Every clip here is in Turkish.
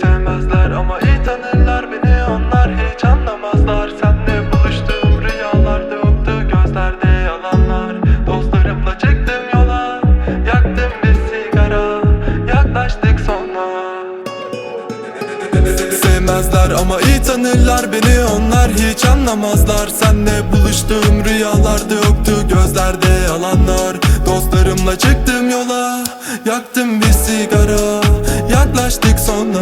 Sevmezler ama iyi tanırlar beni. Onlar hiç anlamazlar. Senle buluştuğum rüyalarda yoktu gözlerde yalanlar. Dostlarımla çıktım yola. Yaktım bir sigara. Yaklaştık sonra. Sevmezler ama iyi tanırlar beni. Onlar hiç anlamazlar. Senle buluştuğum rüyalarda yoktu gözlerde yalanlar. Dostlarımla çıktım yola. Yaktım yaklaştık sonra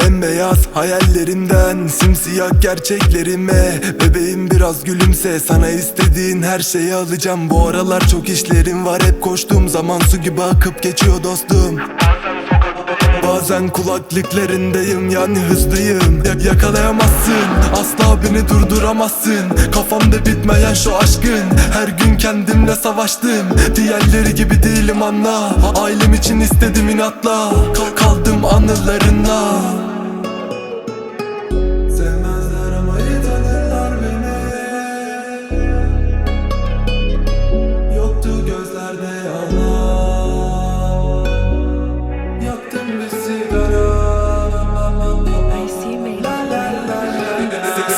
Bembeyaz hayallerimden simsiyah gerçeklerime. Bebeğim biraz gülümse sana istediğin her şeyi alacağım. Bu aralar çok işlerim var hep koştuğum zaman su gibi akıp geçiyor dostum Bazen kulaklıklarındayım yani hızlıyım. Ya Yakalayamazsın asla beni durduramazsın. Kafamda bitmeyen şu aşkın Her gün kendimle savaştım. Diğerleri gibi değilim anla. Ailem için istedim inatla. Kal kaldım anılarınla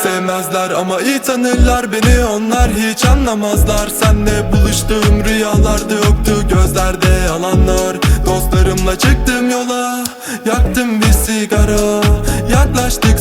Sevmezler ama iyi tanırlar beni. Onlar hiç anlamazlar. Senle buluştuğum rüyalarda yoktu gözlerde yalanlar. Dostlarımla çıktım yola yaktım bir sigara. Yaklaştık